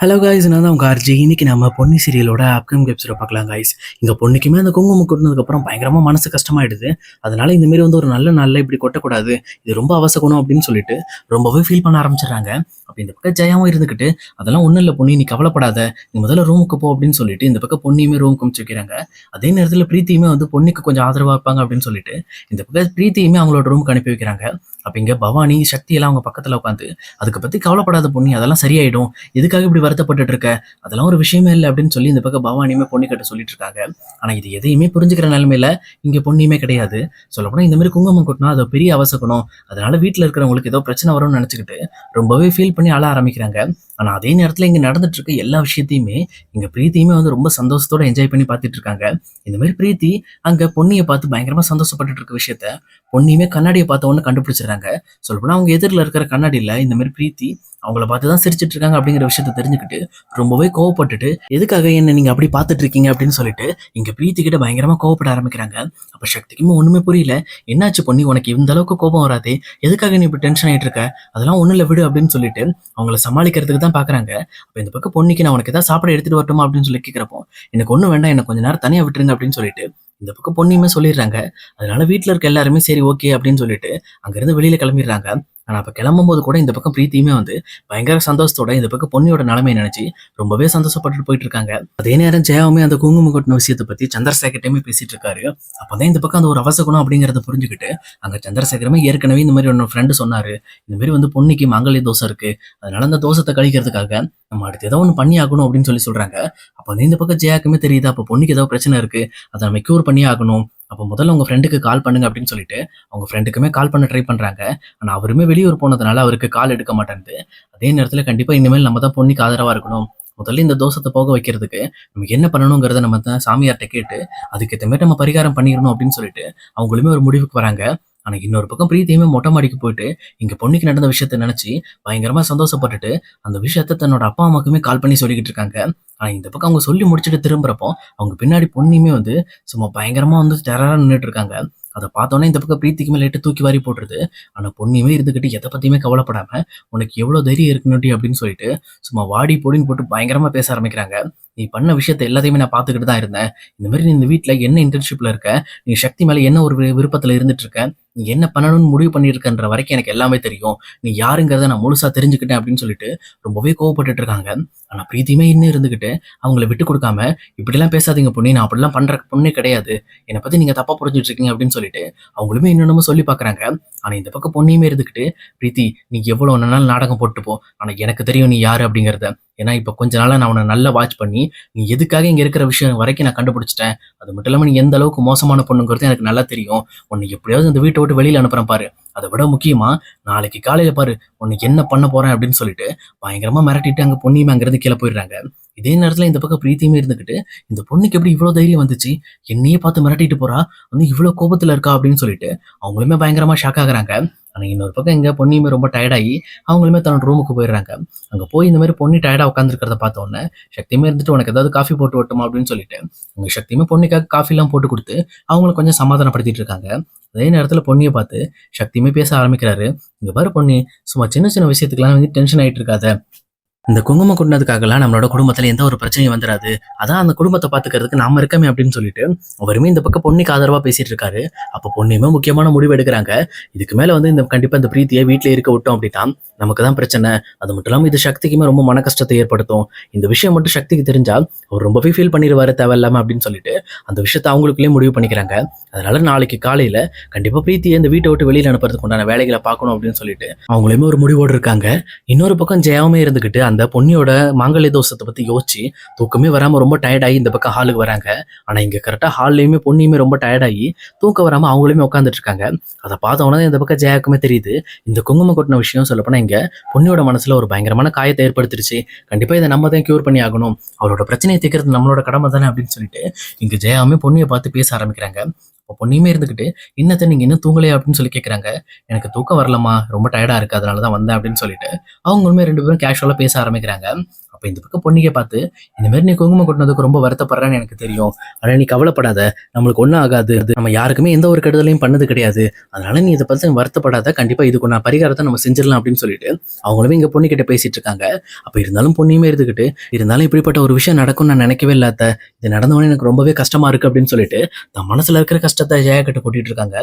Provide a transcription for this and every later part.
Hello guys நான் தான் உங்கள் ஆர்ஜி இன்னைக்கு நம்ம பொன்னி சீரியலோட அப்கமிங் எபிசோட பார்க்கலாம் காய்ஸ் இங்கே பொண்ணுக்குமே அந்த குங்குமம் கொட்டினதுக்கப்புறம் பயங்கரமாக மனசு கஷ்டமாயிடுது. அதனால இந்தமாரி வந்து ஒரு நல்ல நாளில் இப்படி கொட்டக்கூடாது. இது ரொம்ப அவசகுணம் அப்படின்னு சொல்லிட்டு ரொம்பவே ஃபீல் பண்ண ஆரம்பிச்சிடுறாங்க. அப்போ இந்த பக்கம் ஜெயாவும் இருந்துக்கிட்டு அதெல்லாம் ஒன்றும் இல்லை பொண்ணு நீ கவலைப்படாத. நீ முதல்ல ரூமுக்கு போ அப்படின்னு சொல்லிட்டு இந்த பக்கம் பொண்ணியுமே ரூமுக்கு அமுச்சு வைக்கிறாங்க. அதே நேரத்தில் பிரீத்தியுமே வந்து பொண்ணுக்கு கொஞ்சம் ஆதரவாக இருப்பாங்க அப்படின்னு சொல்லிட்டு இந்த பக்கம் பிரீத்தியுமே அவங்களோட ரூமுக்கு அனுப்பி வைக்கிறாங்க. அப்போ இங்கே பவானி சக்தி எல்லாம் அவங்க பக்கத்தில் உட்காந்து அதுக்கு பற்றி கவலைப்படாத பொண்ணு அதெல்லாம் சரியாயிடும். எதுக்காக இப்படி வருத்தப்பட்டுட்டு இருக்க? அதெல்லாம் ஒரு விஷயமே இல்லை. அப்படின்னு சொல்லி இந்த பக்கம் பவானியுமே பொண்ணு கிட்ட சொல்லிட்டு இருக்காங்க. ஆனா இது எதையுமே புரிஞ்சுக்கிற நிலைமையில இங்க பொண்ணுமே கிடையாது. சொல்லப்போனா இந்த மாதிரி குங்குமம் கொட்டினா அதை பெரிய அவசக்கணும் அதனால வீட்டில் இருக்கிறவங்களுக்கு ஏதோ பிரச்சனை வரும்னு நினைச்சுக்கிட்டு ரொம்பவே ஃபீல் பண்ணி அழ ஆரம்பிக்கிறாங்க. ஆனா அதே நேரத்துல இங்க நடந்துட்டு இருக்க எல்லா விஷயத்தையுமே இங்க பிரீத்தியுமே வந்து ரொம்ப சந்தோஷத்தோட என்ஜாய் பண்ணி பார்த்துட்டு இருக்காங்க இந்த மாதிரி பிரீத்தி அங்க பொன்னியை பார்த்து பயங்கரமா சந்தோஷப்பட்டுட்டு இருக்க விஷயத்த பொன்னியுமே கண்ணாடியை பார்த்த உடனே கண்டுபிடிச்சிடுறாங்க. சொல்லப்போனால் அவங்க எதிரில் இருக்கிற கண்ணாடியில இந்த மாதிரி பிரீத்தி அவங்கள பார்த்து தான் சிரிச்சிட்டு இருக்காங்க அப்படிங்கிற விஷயத்த தெரிஞ்சுக்கிட்டு ரொம்பவே கோவப்பட்டுட்டு எதுக்காக என்ன நீங்க அப்படி பார்த்துட்டு இருக்கீங்க அப்படின்னு சொல்லிட்டு இங்க பிரீத்தி கிட்ட பயங்கரமா கோவப்பட ஆரம்பிக்கிறாங்க. அப்ப சக்திக்குமே ஒண்ணுமே புரியல. என்னாச்சு பொண்ணி உனக்கு இந்த அளவுக்கு கோபம் வராது? எதுக்காக நீ இப்படி டென்ஷன் ஆயிட்டு இருக்க அதெல்லாம் ஒண்ணும் இல்ல விடு அப்படின்னு சொல்லிட்டு அவங்கள சமாளிக்கிறதுக்கு தான் பாக்குறாங்க. அப்ப இந்த பக்கம் பொண்ணிக்கு நான் உனக்கு ஏதாவது சாப்பிட எடுத்துட்டு வரட்டுமா? அப்படின்னு சொல்லி கேட்கிறப்போ எனக்கு ஒண்ணும் வேண்டாம் எனக்கு கொஞ்ச நேரம் தனியா விட்டுருங்க அப்படின்னு சொல்லிட்டு இந்த பக்கம் பொண்ணியுமே சொல்லிடுறாங்க. அதனால வீட்டில் இருக்க எல்லாருமே சரி ஓகே அப்படின்னு சொல்லிட்டு அங்கேருந்து வெளியில கிளம்பிடுறாங்க. ஆனால் அப்போ கிளம்பும்போது கூட இந்த பக்கம் பிரீத்தியுமே வந்து பயங்கர சந்தோஷத்தோட இந்த பக்கம் பொன்னியோட நிலைமையை நினச்சி ரொம்பவே சந்தோஷப்பட்டுட்டு போயிட்டு இருக்காங்க அதே நேரம் ஜெயாவுமே அந்த குங்குமம் கொட்டின விஷயத்தை பற்றி சந்திரசேகர்ட்டையுமே பேசிட்டு இருக்காரு. அப்பதான் இந்த பக்கம் அந்த ஒரு அவசகுணம் அப்படிங்கிறத புரிஞ்சுக்கிட்டு அங்கே சந்திரசேகரமே ஏற்கனவே இந்த மாதிரி ஒன்று ஃப்ரெண்டு சொன்னார். இந்த மாதிரி வந்து பொன்னிக்கு மங்களிய தோசை இருக்கு. அதனால அந்த தோசத்தை கழிக்கிறதுக்காக நம்ம அடுத்து ஏதோ ஒன்று பண்ணி ஆகணும் அப்படின்னு சொல்லி சொல்கிறாங்க அப்போ வந்து இந்த பக்கம் ஜெயாக்குமே தெரியுது அப்போ பொண்ணுக்கு ஏதோ பிரச்சனை இருக்குது அதை நம்ம க்யூர் பண்ணி ஆகணும். அப்போ முதல்ல உங்கள் ஃப்ரெண்டுக்கு கால் பண்ணுங்க அப்படின்னு சொல்லிட்டு அவங்க ஃப்ரெண்டுக்குமே கால் பண்ண ட்ரை பண்ணுறாங்க ஆனால் அவருமே வெளியூர் போனதுனால அவருக்கு கால் எடுக்க மாட்டேங்குது அதே நேரத்தில் கண்டிப்பாக இனிமேல் நம்ம தான் பொண்ணுக்கு ஆதரவாக இருக்கணும். முதல்ல இந்த தோஷத்தை போக வைக்கிறதுக்கு நம்ம என்ன பண்ணணுங்கிறத நம்ம தான் சாமியார்கிட்ட கேட்டு அதுக்கேற்ற மாதிரி நம்ம பரிகாரம் பண்ணிடணும் அப்படின்னு சொல்லிட்டு அவங்களுமே ஒரு முடிவுக்கு வராங்க. ஆனால் இன்னொரு பக்கம் பிரீத்தியுமே மொட்டை மாடிக்கு போயிட்டு இங்கே பொண்ணுக்கு நடந்த விஷயத்த நினச்சி பயங்கரமாக சந்தோஷப்பட்டுட்டு அந்த விஷயத்த தன்னோட அப்பா அம்மாக்குமே கால் பண்ணி சொல்லிக்கிட்டு இருக்காங்க. ஆனால் இந்த பக்கம் அவங்க சொல்லி முடிச்சுட்டு திரும்புறப்போ அவங்க பின்னாடி பொண்ணுமே வந்து சும்மா பயங்கரமாக வந்து டெரராக நின்றுட்டு இருக்காங்க. அதை பார்த்தோன்னே இந்த பக்கம் பிரீத்திக்குமே லைட்டு தூக்கி வாரி போட்டுருது. ஆனால் பொண்ணுமே இருந்துக்கிட்டு எதை பற்றியுமே கவலைப்படாமல் உனக்கு எவ்வளோ தைரியம் இருக்குன்னு அப்படின்னு சொல்லிட்டு சும்மா வாடி பொடின்னு போட்டு பயங்கரமாக பேச ஆரம்பிக்கிறாங்க. நீ பண்ண விஷயத்த எல்லாத்தையுமே நான் பார்த்துக்கிட்டு தான் இருந்தேன். இந்த மாதிரி நீ இந்த வீட்டில் என்ன இன்டர்ன்ஷிப்பில் இருக்க? நீ சக்தி மேலே என்ன ஒரு வி- இருந்துட்டு இருக்க? நீ என்ன பண்ணணும்னு முடிவு பண்ணியிருக்கன்ற வரைக்கும் எனக்கு எல்லாமே தெரியும். நீ யாருங்கிறத நான் முழுசாக தெரிஞ்சுக்கிட்டேன் அப்படின்னு சொல்லிட்டு ரொம்பவே கோவப்பட்டுட்டு இருக்காங்க. ஆனால் பிரீத்தியுமே இன்னும் இருந்துகிட்டு அவங்கள விட்டு கொடுக்காம இப்படிலாம் பேசாதீங்க பொண்ணு நான் அப்படிலாம் பண்ணுற பொண்ணே கிடையாது. என்னை பற்றி நீங்கள் தப்பாக புரிஞ்சுட்டு இருக்கீங்க அப்படின்னு சொல்லிட்டு அவங்களுமே இன்னொன்னு சொல்லி பார்க்குறாங்க. ஆனால் இந்த பக்கம் பொண்ணையுமே இருந்துக்கிட்டு பிரீத்தி நீ எவ்வளோ நாள் நாடகம் போட்டு போ எனக்கு தெரியும் நீ யார் அப்படிங்கிறத. ஏன்னா இப்போ கொஞ்ச நாளாக நான் அவனை நல்லா வாட்ச் பண்ணி நீ எதுக்காக இங்கே இருக்கிற விஷயம் வரைக்கும் நான் கண்டுபிடிச்சிட்டேன்? அது மட்டும் இல்லாமல் நீ எந்த அளவுக்கு மோசமான பொண்ணுங்கிறது எனக்கு நல்லா தெரியும். உன்னை எப்படியாவது இந்த வீட்டை விட்டு வெளியில் அனுப்புகிறேன் பாரு. அதை விட முக்கியமாக நாளைக்கு காலையில் பாரு உனக்கு என்ன பண்ண போகிறேன் அப்படின்னு சொல்லிட்டு பயங்கரமாக மிரட்டிட்டு அங்கே பொண்ணியுமே அங்கேருந்து கீழே போயிடுறாங்க. இதே நேரத்தில் இந்த பக்கம் பிரீத்தியுமே இருந்துக்கிட்டு இந்த பொண்ணுக்கு எப்படி இவ்வளோ தைரியம் வந்துச்சு? என்னையே பார்த்து மிரட்டிட்டு போகிறா வந்து இவ்வளோ கோபத்தில் இருக்கா அப்படின்னு சொல்லிட்டு அவங்களுமே பயங்கரமாக ஷாக் ஆகுறாங்க. ஆனால் இன்னொரு பக்கம் எங்கே பொண்ணியுமே ரொம்ப டயர்டாகி அவங்களுமே தன்னோட ரூமுக்கு போயிடுறாங்க. அங்கே போய் இந்த மாதிரி பொண்ணு டயர்டாக உட்காந்துருக்கிறத பார்த்த உடனே சக்தியுமே இருந்துட்டு உனக்கு ஏதாவது காஃபி போட்டு விட்டுமா? அப்படின்னு சொல்லிட்டு உங்கள் சக்தியுமே பொண்ணுக்காக காஃபிலாம் போட்டு கொடுத்து அவங்கள கொஞ்சம் சமாதானப்படுத்திட்டு இருக்காங்க. அதே நேரத்தில் பொண்ணியை பார்த்து சக்தியுமே பேச ஆரம்பிக்கிறாரு. இங்கே பாரு பொண்ணு சும்மா சின்ன சின்ன விஷயத்துக்குலாம் வந்து டென்ஷன் ஆகிட்டு இருக்காத. இந்த குங்குமம் கொண்டதுக்காகலாம் நம்மளோட குடும்பத்துல எந்த ஒரு பிரச்சனையும் வந்துடாது அதான் அந்த குடும்பத்தை பாத்துக்கிறதுக்கு நாம இருக்கமே அப்படின்னு சொல்லிட்டு அவருமே இந்த பக்கம் பொண்ணுக்கு ஆதரவா பேசிட்டு இருக்காரு. அப்போ பொண்ணுமே முக்கியமான முடிவு எடுக்கிறாங்க. இதுக்கு மேல வந்து இந்த கண்டிப்பா இந்த பிரீத்தியை வீட்டில் இருக்க விட்டோம் அப்படின்னா நமக்கு தான் பிரச்சனை. அது மட்டும் இல்லாம இது சக்திக்குமே ரொம்ப மன கஷ்டத்தை ஏற்படுத்தும். இந்த விஷயம் மட்டும் சக்திக்கு தெரிஞ்சா அவர் ரொம்பவே ஃபீல் பண்ணிடுவாரு தேவையில்லாம அப்படின்னு சொல்லிட்டு அந்த விஷயத்தை அவங்களுக்குள்ளே முடிவு பண்ணிக்கிறாங்க. அதனால நாளைக்கு காலையில கண்டிப்பா பிரீத்தியை இந்த வீட்டை விட்டு வெளியில அனுப்புறதுக்கு உண்டான வேலைகளை பார்க்கணும் அப்படின்னு சொல்லிட்டு அவங்களுமே ஒரு முடிவோடு இருக்காங்க. இன்னொரு பக்கம் ஜெயாவுமே இருந்துகிட்டு அந்த பொன்னியோட மாங்கல்ய தோஷத்தை பத்தி யோசிச்சு தூக்கமே வராம ரொம்ப டயர்டாகி இந்த பக்கம் ஹாலுக்கு வராங்க. ஆனா இங்க கரெக்டா ஹால்லையுமே பொன்னியுமே ரொம்ப டயர்டாகி தூக்கம் வராம அவங்களுமே உட்காந்துட்டு இருக்காங்க. அதை பார்த்த உடனே இந்த பக்கம் ஜெயாக்குமே தெரியுது. இந்த குங்குமம் கொட்டின விஷயம் சொல்லப்போனா இங்க பொன்னியோட மனசுல ஒரு பயங்கரமான காயத்தை ஏற்படுத்திருச்சு. கண்டிப்பா இதை நம்ம தான் கியூர் பண்ணி ஆகணும். அவரோட பிரச்சனையை தீர்க்கிறது நம்மளோட கடமை தானே அப்படின்னு சொல்லிட்டு இங்க ஜெயாவுமே பொண்ணியை பார்த்து பேச ஆரம்பிக்கிறாங்க. இப்போ பொண்ணையுமே இருந்துக்கிட்டு இன்னத்தை நீங்க இன்னும் தூங்கலையா? அப்படின்னு சொல்லி கேட்குறாங்க எனக்கு தூக்கம் வரலம்மா ரொம்ப டயர்டா இருக்கு அதனால தான் வந்தேன் அப்படின்னு சொல்லிட்டு அவங்களுமே ரெண்டு பேரும் கேஷுவலாக பேச ஆரம்பிக்கிறாங்க. அப்போ இந்த பக்கம் பொண்ணிக்கை பார்த்து இந்த மாதிரி நீ குங்குமம் கொட்டினதுக்கு ரொம்ப வருத்தப்படுறேன்னு எனக்கு தெரியும். ஆனா நீ கவலைப்படாத. நம்மளுக்கு ஒன்றும் ஆகாது. அது நம்ம யாருக்குமே எந்த ஒரு கெடுதலையும் பண்ணது கிடையாது. அதனால நீ இதை பத்தி வருத்தப்படாத. கண்டிப்பா இதுக்கு நான் பரிகாரத்தை நம்ம செஞ்சிடலாம் அப்படின்னு சொல்லிட்டு அவங்களுமே இங்க பொண்ணு கிட்ட பேசிட்டு இருக்காங்க. அப்போ இருந்தாலும் பொண்ணையுமே இருந்துக்கிட்டு இருந்தாலும் இப்படிப்பட்ட ஒரு விஷயம் நடக்கும்னு நான் நினைக்கவே இல்லாத இது நடந்தவொடனே எனக்கு ரொம்பவே கஷ்டமா இருக்கு அப்படின்னு சொல்லிட்டு தன் மனசுல இருக்கிற கஷ்டத்தை ஜெயா கொட்டிட்டு இருக்காங்க.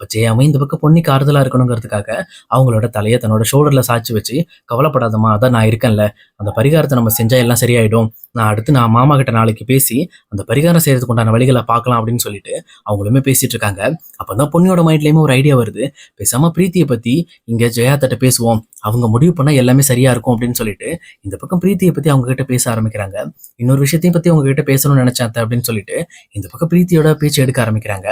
அப்போ ஜெயாவும் இந்த பக்கம் பொண்ணுக்கு ஆறுதலாக இருக்கணுங்கிறதுக்காக அவங்களோட தலையை தன்னோட ஷோல்டரில் சாய்ச்சி வச்சு கவலைப்படாதம்மா அதான் நான் இருக்கேன்ல. அந்த பரிகாரத்தை நம்ம செஞ்சால் எல்லாம் சரியாயிடும். நான் அடுத்து நான் மாமா கிட்ட நாளைக்கு பேசி அந்த பரிகாரம் செய்யறதுக்கு உண்டான வழிகளை பார்க்கலாம் அப்படின்னு சொல்லிட்டு அவங்களுமே பேசிட்டு இருக்காங்க. அப்போ தான் பொண்ணியோட மைண்ட்லேயுமே ஒரு ஐடியா வருது. பேசாம பிரீத்தியை பற்றி இங்கே ஜெயா தட்ட பேசுவோம். அவங்க முடிவு பண்ணால் எல்லாமே சரியா இருக்கும் அப்படின்னு சொல்லிட்டு இந்த பக்கம் பிரீத்தியை பற்றி அவங்க கிட்ட பேச ஆரம்பிக்கிறாங்க. இன்னொரு விஷயத்தையும் பற்றி அவங்க கிட்ட பேசணும்னு நினைச்சாத்த அப்படின்னு சொல்லிட்டு இந்த பக்கம் பிரீத்தியோட பேச்சு எடுக்க ஆரம்பிக்கிறாங்க.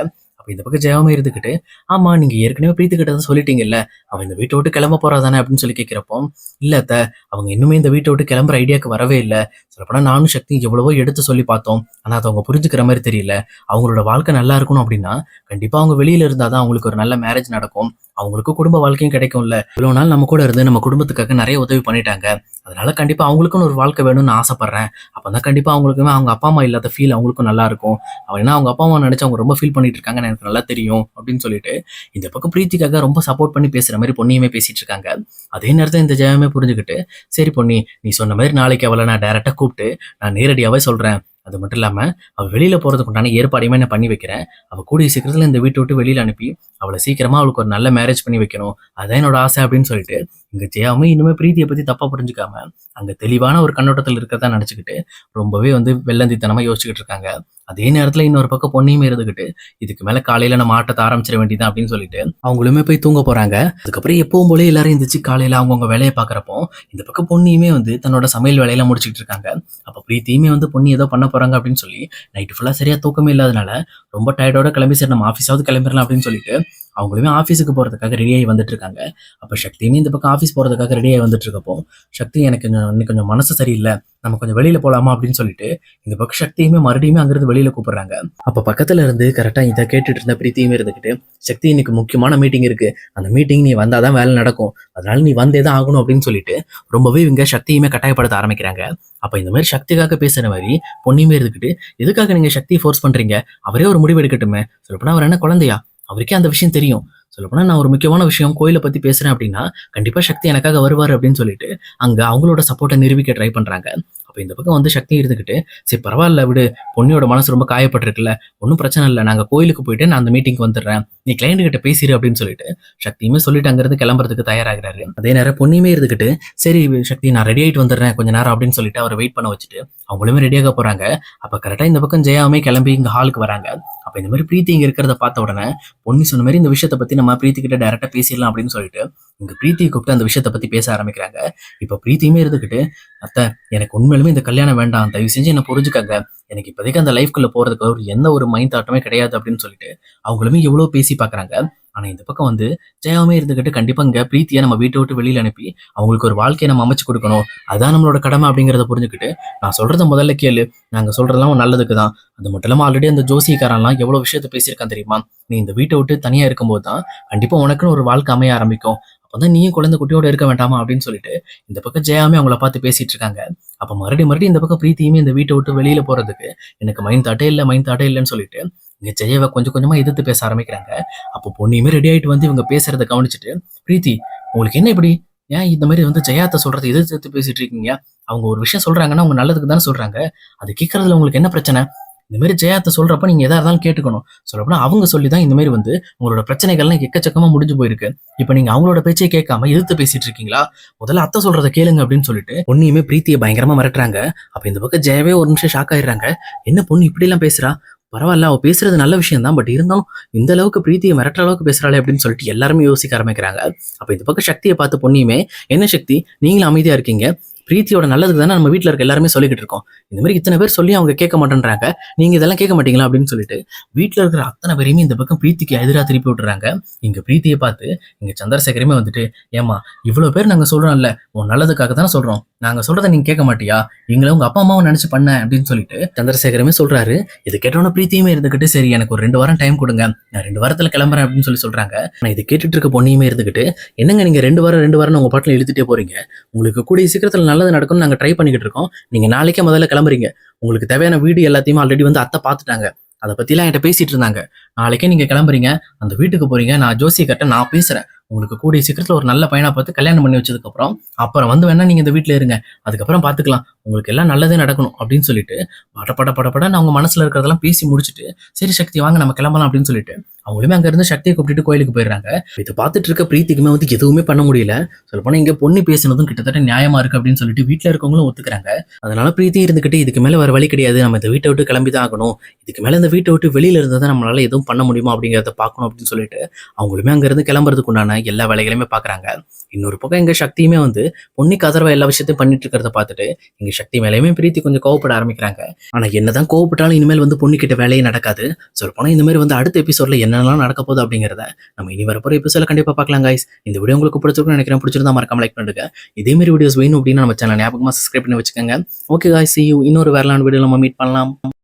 அப்போ இந்த பக்கம் ஜெயாமே இருந்துக்கிட்டு ஆமா நீங்கள் ஏற்கனவே பிரீத்துக்கிட்ட தான் சொல்லிட்டீங்கல்ல அவன் இந்த வீட்டை விட்டு கிளம்ப போறாதானே? அப்படின்னு சொல்லி கேட்குறப்போ இல்லை அத்த அவங்க இன்னுமே இந்த வீட்டை விட்டு கிளம்புற ஐடியாவுக்கு வரவே இல்லை. சொல்லப்போனால் நானும் சக்தி எவ்வளவோ எடுத்து சொல்லி பார்த்தோம். ஆனால் அதை அவங்க புரிஞ்சுக்கிற மாதிரி தெரியல. அவங்களோட வாழ்க்கை நல்லா இருக்கணும் அப்படின்னா கண்டிப்பாக அவங்க வெளியில் இருந்தால் தான் அவங்களுக்கு ஒரு நல்ல மேரேஜ் நடக்கும். அவங்களுக்கு குடும்ப வாழ்க்கையும் கிடைக்கும்ல. இவ்வளோ நாள் நம்ம கூட இருந்து நம்ம குடும்பத்துக்காக நிறைய உதவி பண்ணிட்டாங்க. அதனால கண்டிப்பாக அவங்களுக்குன்னு ஒரு வாழ்க்கை வேணும்னு ஆசைப்பட்றேன். அப்போ தான் கண்டிப்பாக அவங்களுக்குமே அவங்க அப்பா அம்மா இல்லாத ஃபீல் அவங்களுக்கும் நல்லா இருக்கும். அவன் என்ன அவங்க அப்பா அம்மா நினச்சி அவங்க ரொம்ப ஃபீல் பண்ணிட்டு இருக்காங்கன்னு எனக்கு நல்லா தெரியும் அப்படின்னு சொல்லிட்டு இந்த பக்கம் பிரீத்திக்காக ரொம்ப சப்போர்ட் பண்ணி பேசுற மாதிரி பொன்னியுமே பேசிட்டு இருக்காங்க. அதே நேரத்தில் இந்த ஜெயமே புரிஞ்சுக்கிட்டு சரி பொன்னி நீ சொன்ன மாதிரி நாளைக்கு அவளை நான் டைரக்டா கூப்பிட்டு நான் நேரடியாவே சொல்றேன். அது மட்டும் இல்லாம அவ வெளியில போகிறதுக்கு உண்டான ஏற்பாடையுமே நான் பண்ணி வைக்கிறேன். அவ கூடிய சீக்கிரத்துல இந்த வீட்டை விட்டு வெளியில அனுப்பி அவளை சீக்கிரமா அவளுக்கு ஒரு நல்ல மேரேஜ் பண்ணி வைக்கணும். அதான் என்னோட ஆசை அப்படின்னு சொல்லிட்டு இங்கே ஜெயாமே இன்னுமே பிரீத்தியை பற்றி தப்பாக புரிஞ்சுக்காம அங்கே தெளிவான ஒரு கண்ணோட்டத்தில் இருக்கிறதா நினச்சிக்கிட்டு ரொம்பவே வந்து வெள்ளந்தித்தனமாக யோசிச்சுக்கிட்டு இருக்காங்க. அதே நேரத்தில் இன்னொரு பக்கம் பொண்ணையுமே இருந்துக்கிட்டு இதுக்கு மேலே காலையில் நம்ம ஆட்டத்தை ஆரம்பிச்சிட வேண்டியதான் அப்படின்னு சொல்லிட்டு அவங்களுமே போய் தூங்க போறாங்க. அதுக்கப்புறம் எப்பவும் போல எல்லாரும் எந்திரிச்சு காலையில் அவங்கவுங்க வேலையை பார்க்குறப்போ இந்த பக்கம் பொண்ணையுமே வந்து தன்னோட சமையல் வேலையில முடிச்சுக்கிட்டு இருக்காங்க. அப்போ பிரீத்தியுமே வந்து பொண்ணு ஏதோ பண்ண போறாங்க அப்படின்னு சொல்லி நைட்டு ஃபுல்லா சரியா தூக்கமே இல்லாதனால ரொம்ப டயர்டோட கிளம்பி சரி நம்ம ஆஃபீஸாவது கிளம்பிடலாம் அப்படின்னு சொல்லிட்டு அவங்களுமே ஆஃபீஸுக்கு போறதுக்காக ரெடியாகி வந்துட்டு இருக்காங்க அப்போ சக்தியுமே இந்த பக்கம் ஆஃபீஸ் போறதுக்காக ரெடியாகி வந்துட்டு இருக்கப்போ சக்தி எனக்கு கொஞ்சம் இன்னைக்கு கொஞ்சம் மனசு சரியில்லை. நம்ம கொஞ்சம் வெளியில போகலாமா அப்படின்னு சொல்லிட்டு இந்த பக்கம் சக்தியுமே மறுபடியும் அங்கிருந்து வெளியில் கூப்பிடுறாங்க. அப்போ பக்கத்துல இருந்து கரெக்டாக இதை கேட்டுட்டு இருந்த பிரீத்தியுமே இருந்துக்கிட்டு சக்தி இன்னைக்கு முக்கியமான மீட்டிங் இருக்கு. அந்த மீட்டிங் நீ வந்தாதான் வேலை நடக்கும். அதனால நீ வந்தே தான் ஆகணும் அப்படின்னு சொல்லிட்டு ரொம்பவே இவங்க சக்தியுமே கட்டாயப்படுத்த ஆரம்பிக்கிறாங்க. அப்போ இந்த மாதிரி சக்திக்காக பேசுகிற மாதிரி பொண்ணுமே இருந்துக்கிட்டு எதுக்காக நீங்க சக்தியை ஃபோர்ஸ் பண்றீங்க? அவரே ஒரு முடிவு எடுக்கட்டுமே. சொல்லப்போனால் அவர் என்ன குழந்தையா? அவருக்கே அந்த விஷயம் தெரியும். சொல்லப்போனால் நான் ஒரு முக்கியமான விஷயம் கோயிலை பத்தி பேசுறேன் அப்படின்னா கண்டிப்பா சக்தி எனக்காக வருவார் அப்படின்னு சொல்லிட்டு அங்க அவங்களோட சப்போர்ட்டை நிரூபிக்க ட்ரை பண்றாங்க. அப்போ இந்த பக்கம் வந்து சக்தி இருந்துக்கிட்டு சரி பரவாயில்ல விடு பொண்ணியோட மனசு ரொம்ப காயப்பட்டிருக்குல்ல ஒன்றும் பிரச்சனை இல்லை நாங்கள் கோயிலுக்கு போயிட்டு நான் அந்த மீட்டிங்க்கு வந்துடுறேன் நீ கிளைண்ட் கிட்ட பேசிடு அப்படின்னு சொல்லிட்டு சக்தியுமே சொல்லிட்டு அங்கேருந்து கிளம்புறதுக்கு தயாராகிறாரு. அதே நேரம் பொண்ணியுமே இருந்துகிட்டு சரி சக்தி நான் ரெடி ஆகிட்டு வந்துடுறேன் கொஞ்ச நேரம் அப்படின்னு சொல்லிட்டு அவரை வெயிட் பண்ண வச்சுட்டு அவங்களுமே ரெடியாக போகிறாங்க அப்போ கரெக்டாக இந்த பக்கம் ஜெயாவுமே கிளம்பி இங்கே ஹாலுக்கு வராங்க. அப்போ இந்த மாதிரி பிரீத்தி இங்கே இருக்கிறத பார்த்த உடனே பொன்னி சொன்ன மாதிரி இந்த விஷயத்தை பற்றி நம்ம பிரீத்தி கிட்ட டேரெக்டாக பேசிடலாம் அப்படின்னு சொல்லிட்டு இங்கே பிரீத்தியை கூப்பிட்டு அந்த விஷயத்தை பற்றி பேச ஆரம்பிக்கிறாங்க. இப்போ பிரீத்தியுமே இருந்துக்கிட்டு அத்தை எனக்கு உண்மையிலுமே இந்த கல்யாணம் வேண்டாம். தயவு செஞ்சு என்ன புரிஞ்சுக்காங்க. எனக்கு இப்போதைக்கு அந்த லைஃப்குள்ளே போகிறதுக்கு ஒரு எந்த ஒரு மைண்ட் தாட்டமே கிடையாது அப்படின்னு சொல்லிட்டு அவங்களுமே எவ்வளோ பேசி பார்க்குறாங்க. ஆனால் இந்த பக்கம் வந்து ஜெயாவே இருந்துக்கிட்டு கண்டிப்பாக இங்கே பிரீத்தியை நம்ம வீட்டை விட்டு வெளியில் அனுப்பி அவங்களுக்கு ஒரு வாழ்க்கையை நம்ம அமைச்சு கொடுக்கணும். அதுதான் நம்மளோட கடமை அப்படிங்கிறத புரிஞ்சுக்கிட்டு நான் சொல்கிறத முதல்ல கேளு. நாங்கள் சொல்கிறதெல்லாம் நல்லதுக்கு தான். அது மட்டும் இல்லாமல் ஆல்ரெடி அந்த ஜோசிக்காரன்லாம் எவ்வளோ விஷயத்த பேசியிருக்கான் தெரியுமா? நீ இந்த வீட்டை விட்டு தனியாக இருக்கும்போது தான் கண்டிப்பாக உனக்குன்னு ஒரு வாழ்க்கை அமைய ஆரம்பிக்கும். அப்பதான் நீயும் குழந்தை குட்டியோட இருக்க வேண்டாமா அப்படின்னு சொல்லிட்டு இந்த பக்கம் ஜெயாமே அவங்கள பார்த்து பேசிட்டு இருக்காங்க. அப்போ மறுபடியும் மறுபடியும் இந்த பக்கம் பிரீத்தியுமே இந்த வீட்டை விட்டு வெளியில போறதுக்கு எனக்கு மைண்ட் தாட்டே இல்லை மைண்ட் தாட்டே இல்லைன்னு சொல்லிட்டு இங்க ஜெயாவை கொஞ்சம் கொஞ்சமா எதிர்த்து பேச ஆரம்பிக்கிறாங்க. அப்போ பொண்ணையுமே ரெடி ஆயிட்டு வந்து இவங்க பேசுறத கவனிச்சுட்டு பிரீத்தி உங்களுக்கு என்ன இப்படி? ஏன் இந்த மாதிரி வந்து ஜெயாத்த சொல்றதை எதிர்த்து எதிர்த்து பேசிட்டு இருக்கீங்க? அவங்க ஒரு விஷயம் சொல்றாங்கன்னா அவங்க நல்லதுக்கு தானே சொல்றாங்க. அது கேட்கறதுல உங்களுக்கு என்ன பிரச்சனை? இந்த மாதிரி ஜெயாத்த சொல்றப்ப நீங்க எதா இருந்தாலும் கேட்டுக்கணும். சொல்லப்போனா அவங்க சொல்லி தான் இந்த மாதிரி வந்து உங்களோட பிரச்சனைகள்லாம் எக்கச்சக்கமா முடிஞ்சு போயிருக்கு. இப்போ நீங்க அவங்களோட பேச்சையை கேட்காம எதிர்த்து பேசிட்டு இருக்கீங்களா? முதல்ல அத்தை சொல்றதை கேளுங்க அப்படின்னு சொல்லிட்டு பொண்ணையுமே பிரீத்தியை பயங்கரமா மிரட்டுறாங்க. அப்ப இந்த பக்கம் ஜெயவே ஒரு நிமிஷம் ஷாக் ஆயிடுறாங்க. என்ன பொண்ணு இப்படி எல்லாம் பேசுறா? பரவாயில்ல அவ பேசுறது நல்ல விஷயம் தான். பட் இருந்தாலும் இந்த அளவுக்கு பிரீத்தியை மிரட்டுற அளவுக்கு பேசுறாளே அப்படின்னு சொல்லிட்டு எல்லாருமே யோசிக்க ஆரம்பிக்கிறாங்க. அப்ப இந்த பக்கம் சக்தியை பார்த்து பொண்ணியுமே என்ன சக்தி? நீங்களும் அமைதியா இருக்கீங்க. பிரீத்தியோட நல்லதுக்கு தானே நம்ம வீட்டில் இருக்க எல்லாருமே சொல்லிக்கிட்டு இருக்கோம். இந்த மாதிரி இத்தனை பேர் சொல்லி அவங்க கேட்க மாட்டேன்றாங்க. நீங்க இதெல்லாம் கேட்க மாட்டீங்களா அப்படின்னு சொல்லிட்டு வீட்டில் இருக்கிற அத்தனை பேரையுமே இந்த பக்கம் பிரீத்திக்கு எதிராக திருப்பி விட்டுறாங்க. இங்க பிரீத்தியை பார்த்து இங்க சந்திரசேகரமே வந்துட்டு ஏமா இவ்வளோ பேர் நாங்க சொல்றோம்ல உன் நல்லதுக்காக தானே சொல்றோம். நாங்க சொல்றதை நீங்க கேட்க மாட்டியா? எங்களை உங்க அப்பா அம்மாவை நினைச்சு பண்ண அப்படின்னு சொல்லிட்டு சந்திரசேகரமே சொல்றாரு. இது கேட்டோன்னு பிரீத்தியுமே இருந்துக்கிட்டு சரி எனக்கு ஒரு ரெண்டு வாரம் டைம் கொடுங்க. நான் ரெண்டு வாரத்தில் கிளம்புறேன் அப்படின்னு சொல்லி சொல்கிறாங்க நான் இது கேட்டுட்டு இருக்க பொண்ணையுமே இருந்துக்கிட்டு என்னங்க நீங்க ரெண்டு வாரம் ரெண்டு வாரம் உங்க பாட்டில் இழுத்துட்டே போறீங்க? உங்களுக்கு கூடிய சீக்கிரத்தில் நல்ல நல்லது நடக்கும்னு நாங்கள் ட்ரை பண்ணிக்கிட்டு இருக்கோம். நீங்கள் நாளைக்கே முதல்ல கிளம்புறீங்க. உங்களுக்கு தேவையான வீடு எல்லாத்தையுமே ஆல்ரெடி வந்து அத்தை பார்த்துட்டாங்க. அதை பற்றிலாம் என்கிட்ட பேசிட்டு இருந்தாங்க. நாளைக்கே நீங்கள் கிளம்புறீங்க. அந்த வீட்டுக்கு போறீங்க. நான் ஜோசியக்கிட்ட நான் பேசுகிறேன் உங்களுக்கு கூடிய சீக்கிரத்தில் ஒரு நல்ல பையனை பார்த்து கல்யாணம் பண்ணி வச்சதுக்கப்புறம் அப்புறம் வந்து வேணா நீங்கள் இந்த வீட்டில் இருங்க. அதுக்கப்புறம் பார்த்துக்கலாம். உங்களுக்கு எல்லாம் நல்லதே நடக்கணும் அப்படின்னு சொல்லிட்டு பட பட பட படன்னு அவங்க மனசில் இருக்கிறதெல்லாம் பேசி முடிச்சுட்டு சரி சக்தி வாங்க நம்ம கிளம்பலாம் அப்படின்னு சொல்லிட்டு அவங்களுமே அங்கேருந்து சக்தியை கூப்பிட்டுட்டு கோயிலுக்கு போயிடுறாங்க. இதை பார்த்துட்டு இருக்க பிரீத்திக்குமே வந்து எதுவுமே பண்ண முடியல. சொல்லப்போனால் இங்கே பொண்ணு பேசினதும் கிட்டத்தட்ட நியாயமா இருக்கு அப்படின்னு சொல்லிட்டு வீட்டில் இருக்கவங்களும் ஒத்துக்கிறாங்க. அதனால பிரீத்தி இருந்துக்கிட்டு இதுக்கு மேலே வேற வழி கிடையாது. நம்ம இந்த வீட்டை விட்டு கிளம்பி தான் ஆகணும். இதுக்கு மேலே இந்த வீட்டை விட்டு வெளியில இருந்தால் தான் நம்மளால எதுவும் பண்ண முடியுமா அப்படிங்கிறத பார்க்கணும் அப்படின்னு சொல்லிட்டு அவங்களுமே அங்கேருந்து கிளம்புறதுக்கு உண்டான எல்லா வேலைகளையுமே பார்க்குறாங்க. இன்னொரு பக்கம் எங்க சக்தியுமே வந்து பொன்னிக்கு ஆதரவா எல்லா விஷயத்தையும் பண்ணிட்டு இருக்கிறத பார்த்துட்டு எங்க சக்தி மேலேயுமே பிரீத்தி கொஞ்சம் கோவப்பட ஆரம்பிக்கிறாங்க. ஆனா என்னதான் கோவப்பட்டாலும் இனிமேல் வந்து பொண்ணுக்கிட்ட வேலையே நடக்காது. சொல்ல போனா இந்த மாதிரி வந்து அடுத்த எபிசோட்ல என்னெல்லாம் நடக்க போகுது அப்படிங்கிறத நம்ம இனி வரப்போற எபிசோட கண்டிப்பா பார்க்கலாம் கைஸ் இந்த வீடியோ உங்களுக்கு பிடிச்சிருக்கும் நினைக்கிறேன். பிடிச்சிருந்தா மறக்காம லைக் பண்ணுங்க. இதே மாதிரி வீடியோஸ் வேணும் அப்படின்னு நம்ம சேனல் ஞாபகமா சப்ஸ்கிரைப் பண்ணி வச்சுக்கோங்க. ஓகே காய்ஸ் see இன்னொரு வரலான வீடியோ நம்ம மீட் பண்ணலாம்.